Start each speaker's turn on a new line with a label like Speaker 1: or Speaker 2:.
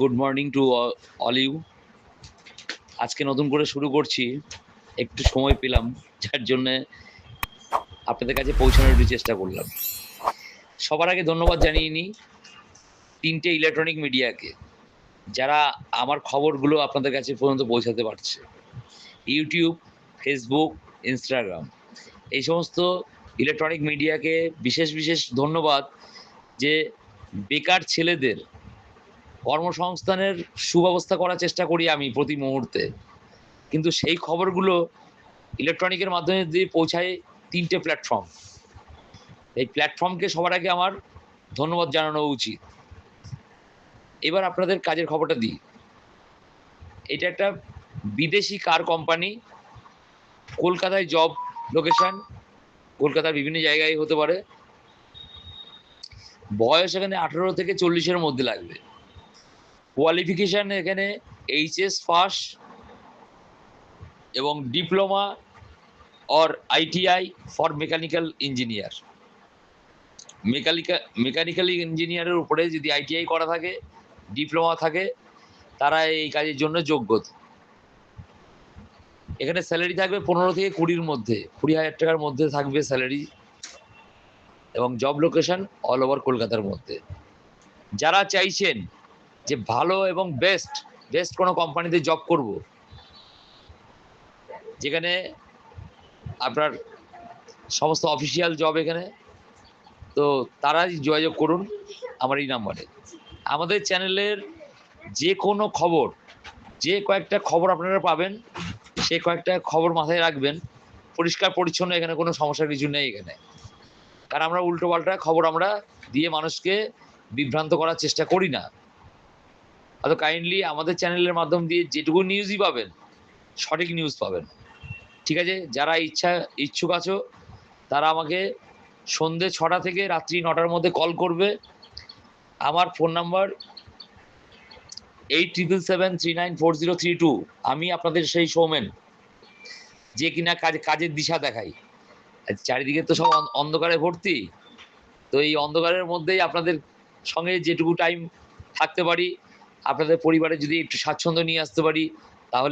Speaker 1: Good morning to all you আজকে নতুন করে শুরু করছি, একটু সময় পেলাম, যার জন্যে আপনাদের কাছে পৌঁছানোর একটু চেষ্টা করলাম। সবার আগে ধন্যবাদ জানিয়ে নিই তিনটে ইলেকট্রনিক মিডিয়াকে যারা আমার খবরগুলো আপনাদের কাছে পর্যন্ত পৌঁছাতে পারছে। ইউটিউব ফেসবুক ইনস্টাগ্রাম এই সমস্ত ইলেকট্রনিক মিডিয়াকে বিশেষ বিশেষ ধন্যবাদ যে বেকার ছেলেদের কর্মসংস্থানের সুব্যবস্থা করার চেষ্টা করি আমি প্রতি মুহূর্তে। কিন্তু সেই খবরগুলো ইলেকট্রনিকের মাধ্যমে দিয়ে পৌঁছায় তিনটে প্ল্যাটফর্ম এই প্ল্যাটফর্মকে সবার আগে আমার ধন্যবাদ জানানো উচিত। এবার আপনাদের কাজের খবরটা দিই। এটা একটা বিদেশি কার কোম্পানি কলকাতায় জব লোকেশন কলকাতার বিভিন্ন জায়গায় হতে পারে। বয়স এখানে আঠেরো থেকে চল্লিশের মধ্যে লাগবে। কোয়ালিফিকেশান এখানে এইচএস পাস এবং diploma or ITI for mechanical engineer mechanical mechanical ইঞ্জিনিয়ারের উপরে যদি আইটিআই করা থাকে ডিপ্লোমা থাকে, তারা এই কাজের জন্য যোগ্য। এখানে স্যালারি থাকবে পনেরো থেকে কুড়ির মধ্যে, কুড়ি হাজার টাকার মধ্যে থাকবে স্যালারি এবং জব লোকেশন অল ওভার কলকাতার মধ্যে। যারা চাইছেন যে ভালো এবং বেস্ট বেস্ট কোনো কোম্পানিতে জব করব। যেখানে আপনার সমস্ত অফিসিয়াল জব এখানে। তো তারাই যোগাযোগ করুন আমার এই নাম্বারে আমাদের চ্যানেলের যে কোনো খবর, যে কয়েকটা খবর আপনারা পাবেন, সে কয়েকটা খবর মাথায় রাখবেন। পরিষ্কার, পরিচ্ছন্ন এখানে কোনো সমস্যার কিছু নেই এখানে। কারণ আমরা উল্টো পাল্টা খবর আমরা দিয়ে মানুষকে বিভ্রান্ত করার চেষ্টা করি না। অত কাইন্ডলি আমাদের চ্যানেলের মাধ্যম দিয়ে যেটুকু নিউজই পাবেন, সঠিক নিউজ পাবেন। ঠিক আছে? যারা ইচ্ছা, ইচ্ছুক আছো, তারা আমাকে সন্ধে ছটা থেকে রাত্রি নটার মধ্যে কল করবে। আমার phone number eight triple seven three nine four zero three two আমি আপনাদের সেই সৌমেন যে কিনা কাজ, কাজের দিশা দেখাই। চারিদিকে তো সব অন্ধকারে ভর্তি। তো এই অন্ধকারের মধ্যেই আপনাদের সঙ্গে যেটুকু টাইম থাকতে পারি আপনাদের পরিবারে যদি একটু স্বাচ্ছন্দ্য নিয়ে আসতে পারি তাহলে